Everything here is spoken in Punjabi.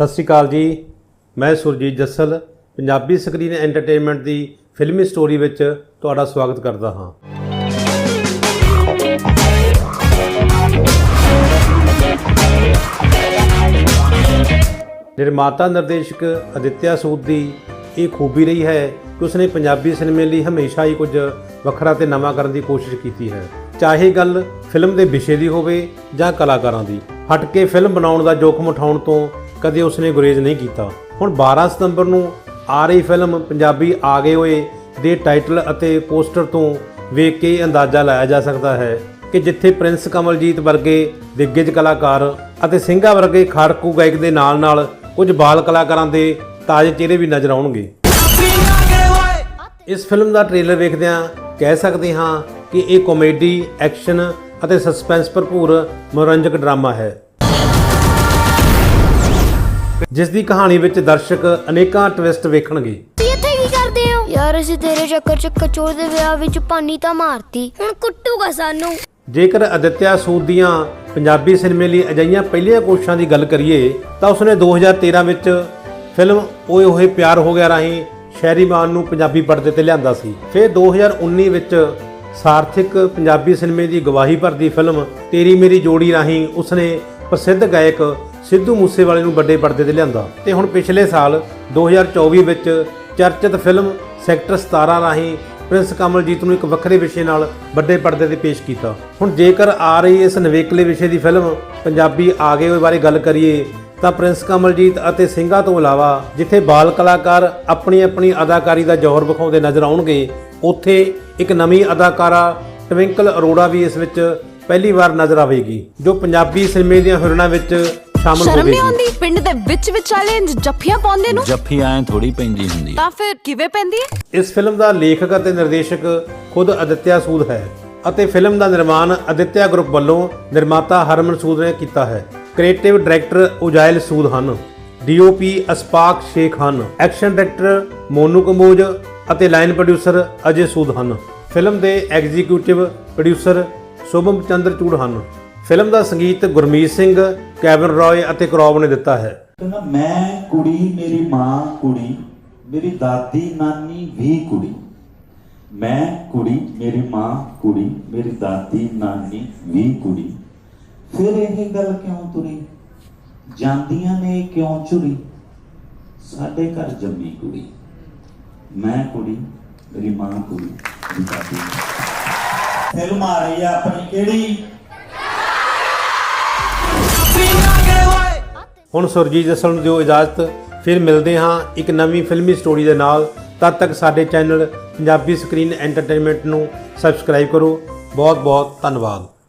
ਸਤਿ ਸ਼੍ਰੀ ਅਕਾਲ ਜੀ। ਮੈਂ ਸੁਰਜੀਤ ਜੱਸਲ, ਪੰਜਾਬੀ ਸਕਰੀਨ ਐਂਟਰਟੇਨਮੈਂਟ ਦੀ ਫਿਲਮੀ ਸਟੋਰੀ ਵਿੱਚ ਤੁਹਾਡਾ ਸਵਾਗਤ ਕਰਦਾ ਹਾਂ। ਨਿਰਮਾਤਾ ਨਿਰਦੇਸ਼ਕ ਅਦਿੱਤਿਆ ਸੂਦ ਦੀ ਇਹ ਖੂਬੀ ਰਹੀ ਹੈ ਕਿ ਉਸਨੇ ਪੰਜਾਬੀ ਸਿਨੇਮੇ ਲਈ ਹਮੇਸ਼ਾ ਹੀ ਕੁਝ ਵੱਖਰਾ ਤੇ ਨਵਾਂ ਕਰਨ ਦੀ ਕੋਸ਼ਿਸ਼ ਕੀਤੀ ਹੈ। ਚਾਹੇ ਗੱਲ ਫਿਲਮ ਦੇ ਵਿਸ਼ੇ ਦੀ ਹੋਵੇ ਜਾਂ ਕਲਾਕਾਰਾਂ ਦੀ, ਹਟ ਕੇ ਫਿਲਮ ਬਣਾਉਣ ਦਾ ਜੋਖਮ ਉਠਾਉਣ ਤੋਂ ਕਦੇ ਉਸਨੇ ਗੁਰੇਜ਼ ਨਹੀਂ ਕੀਤਾ। ਹੁਣ 12 ਸਤੰਬਰ ਨੂੰ ਆ ਰਹੀ ਫਿਲਮ ਪੰਜਾਬੀ ਆ ਗਏ ਹੋਏ ਦੇ ਟਾਈਟਲ ਅਤੇ ਪੋਸਟਰ ਤੋਂ ਵੇਖ ਕੇ ਅੰਦਾਜ਼ਾ ਲਾਇਆ ਜਾ ਸਕਦਾ ਹੈ ਕਿ ਜਿੱਥੇ ਪ੍ਰਿੰਸ ਕਮਲਜੀਤ ਵਰਗੇ ਦਿੱਗਜ ਕਲਾਕਾਰ ਅਤੇ ਸਿੰਘਾ ਵਰਗੇ ਖਾੜਕੂ ਗਾਇਕ ਦੇ ਨਾਲ-ਨਾਲ ਕੁਝ ਬਾਲ ਕਲਾਕਾਰਾਂ ਦੇ ਤਾਜ਼ੇ ਚਿਹਰੇ ਵੀ ਨਜ਼ਰ ਆਉਣਗੇ। ਇਸ ਫਿਲਮ ਦਾ ਟ੍ਰੇਲਰ ਵੇਖਦਿਆਂ ਕਹਿ ਸਕਦੇ ਹਾਂ ਕਿ ਇਹ ਕਾਮੇਡੀ, ਐਕਸ਼ਨ ਅਤੇ ਸਸਪੈਂਸ ਭਰਪੂਰ ਮਨੋਰੰਜਕ ਡਰਾਮਾ ਹੈ। ਜਿਸ ਦੀ ਕਹਾਣੀ ਵਿੱਚ ਦਰਸ਼ਕ ਅਨੇਕਾਂ ਟਵਿਸਟ ਵੇਖਣਗੇ। ਤੁਸੀਂ ਇੱਥੇ ਕੀ ਕਰਦੇ ਹੋ? ਯਾਰ ਅਸੀਂ ਤੇਰੇ ਚੱਕਰ ਚ ਕਚੋਰ ਦੇ ਵਿਆਹ ਵਿੱਚ ਪਾਣੀ ਤਾਂ ਮਾਰਤੀ। ਹੁਣ ਕੁੱਟੂਗਾ ਸਾਨੂੰ। ਜੇਕਰ ਅਦਿੱਤਿਆ ਸੂਦ ਦੀਆਂ ਪੰਜਾਬੀ ਸਿਨੇਮੇ ਲਈ ਅਜਿਹੀਆਂ ਪਹਿਲੀਆਂ ਕੋਸ਼ਿਸ਼ਾਂ ਦੀ ਗੱਲ ਕਰੀਏ ਤਾਂ ਉਸਨੇ 2013 ਵਿੱਚ ਫਿਲਮ ਓਏ ਹੋਏ ਪਿਆਰ ਹੋ ਗਿਆ ਰਾਹੀਂ ਸ਼ਹਿਰੀ ਮਾਨ ਨੂੰ ਪੰਜਾਬੀ ਪਰਦੇ ਤੇ ਲਿਆਂਦਾ ਸੀ। ਫਿਰ 2019 ਵਿੱਚ ਸਾਰਥਿਕ ਪੰਜਾਬੀ ਸਿਨੇਮੇ ਦੀ ਗਵਾਹੀ ਭਰਦੀ ਫਿਲਮ ਤੇਰੀ ਮੇਰੀ ਜੋੜੀ ਰਾਹੀਂ ਉਸਨੇ ਪ੍ਰਸਿੱਧ ਗਾਇਕ ਸਿੱਧੂ ਮੂਸੇਵਾਲੇ ਨੂੰ ਵੱਡੇ ਪਰਦੇ ਤੇ ਲਿਆਂਦਾ। ਤੇ ਹੁਣ ਪਿਛਲੇ ਸਾਲ 2024 ਵਿੱਚ ਚਰਚਿਤ ਫਿਲਮ ਸੈਕਟਰ 17 ਰਾਹੀਂ ਪ੍ਰਿੰਸ ਕਮਲਜੀਤ ਨੂੰ ਇੱਕ ਵੱਖਰੇ ਵਿਸ਼ੇ ਨਾਲ ਵੱਡੇ ਪਰਦੇ ਤੇ ਪੇਸ਼ ਕੀਤਾ। ਹੁਣ ਜੇਕਰ ਆ ਰਹੀ ਇਸ ਨਵੇਕਲੇ ਵਿਸ਼ੇ ਦੀ ਫਿਲਮ ਪੰਜਾਬੀ ਆ ਗਏ ਹੋਏ ਬਾਰੇ ਗੱਲ ਕਰੀਏ, ਤਾਂ ਪ੍ਰਿੰਸ ਕਮਲਜੀਤ ਅਤੇ ਸਿੰਘਾਂ ਤੋਂ ਇਲਾਵਾ ਜਿੱਥੇ ਬਾਲ ਕਲਾਕਾਰ ਆਪਣੀ ਆਪਣੀ ਅਦਾਕਾਰੀ ਦਾ ਜ਼ੋਹਰ ਵਿਖਾਉਂਦੇ ਨਜ਼ਰ ਆਉਣਗੇ, ਉੱਥੇ ਇੱਕ ਨਵੀਂ ਅਦਾਕਾਰਾ ਟਵਿੰਕਲ ਅਰੋੜਾ ਵੀ ਇਸ ਵਿੱਚ ਪਹਿਲੀ ਵਾਰ ਨਜ਼ਰ ਆਵੇਗੀ, ਜੋ ਪੰਜਾਬੀ ਸਿਨੇਮੇ ਦੀਆਂ ਹਿਰਨਾਂ ਵਿੱਚ ਸ਼ਾਮਲ ਸ਼ਰਮ ਨਹੀਂ ਆਉਂਦੀ? ਪਿੰਡ ਦੇ ਵਿੱਚ ਵਿਚਾਲੇ ਇੰਝ ਜੱਫੀਆਂ ਪਾਉਂਦੇ ਨੂੰ? ਜੱਫੀ ਐ ਥੋੜੀ ਪੈਂਦੀ ਹੁੰਦੀ ਆ। ਤਾਂ ਫਿਰ ਕਿਵੇਂ ਪੈਂਦੀ ਹੈ? ਇਸ ਫਿਲਮ ਦਾ ਲੇਖਕ ਅਤੇ ਨਿਰਦੇਸ਼ਕ ਖੁਦ ਅਦਿੱਤਿਆ ਸੂਦ ਹੈ ਅਤੇ ਫਿਲਮ ਦਾ ਨਿਰਮਾਣ ਅਦਿੱਤਿਆ ਗਰੁੱਪ ਵੱਲੋਂ ਨਿਰਮਾਤਾ ਹਰਮਨ ਸੂਦ ਨੇ ਕੀਤਾ ਹੈ। ਕ੍ਰੀਏਟਿਵ ਡਾਇਰੈਕਟਰ ਉਜਾਇਲ ਸੂਦ ਹਨ ਡੀਓਪੀ ਅਸਪਾਕ ਸ਼ੇਖ ਹਨ ਐਕਸ਼ਨ ਡਾਇਰੈਕਟਰ ਮੋਨੂ ਕੰਬੋਜ ਅਤੇ ਲਾਈਨ ਪ੍ਰੋਡਿਊਸਰ ਅਜੇ ਸੂਦ ਹਨ। ਫਿਲਮ ਦੇ executive producer Shubham Chandrachud ਹਨ। ਫਿਲਮ ਦਾ ਸੰਗੀਤ ਗੁਰਮੀਤ ਸਿੰਘ, ਕੈਵਨ ਰॉय ਅਤੇ ਕਰੌਬ ਨੇ ਦਿੱਤਾ ਹੈ। ਕਹਿੰਦਾ, ਮੈਂ ਕੁੜੀ, ਮੇਰੀ ਮਾਂ ਕੁੜੀ, ਮੇਰੀ ਦਾਦੀ, ਨਾਨੀ ਵੀ ਕੁੜੀ। ਮੈਂ ਕੁੜੀ, ਮੇਰੀ ਮਾਂ ਕੁੜੀ, ਮੇਰੀ ਦਾਦੀ, ਨਾਨੀ ਵੀ ਕੁੜੀ। ਫਿਰ ਇਹ ਗੱਲ ਕਿਉਂ ਤੁਰੀ? ਜਾਂਦੀਆਂ ਨੇ ਕਿਉਂ ਚੁਰੀ ਸਾਡੇ ਘਰ ਜੰਮੀ ਕੁੜੀ। ਮੈਂ ਕੁੜੀ, ਮੇਰੀ ਮਾਂ ਕੁੜੀ, ਮੇਰੀ ਦਾਦੀ ਫਿਲਮ ਆ ਰਹੀ ਆ ਆਪਣੀ ਕਿਹੜੀ? ਹੁਣ ਸੁਰਜੀਤ ਜਸਲ ਨੂੰ ਦਿਓ ਇਜਾਜ਼ਤ, ਫਿਰ ਮਿਲਦੇ ਹਾਂ ਇੱਕ ਨਵੀਂ ਫਿਲਮੀ ਸਟੋਰੀ ਦੇ ਨਾਲ। ਤਦ ਤੱਕ ਸਾਡੇ ਚੈਨਲ ਪੰਜਾਬੀ ਸਕਰੀਨ ਐਂਟਰਟੇਨਮੈਂਟ ਨੂੰ ਸਬਸਕ੍ਰਾਈਬ ਕਰੋ। ਬਹੁਤ ਬਹੁਤ ਧੰਨਵਾਦ।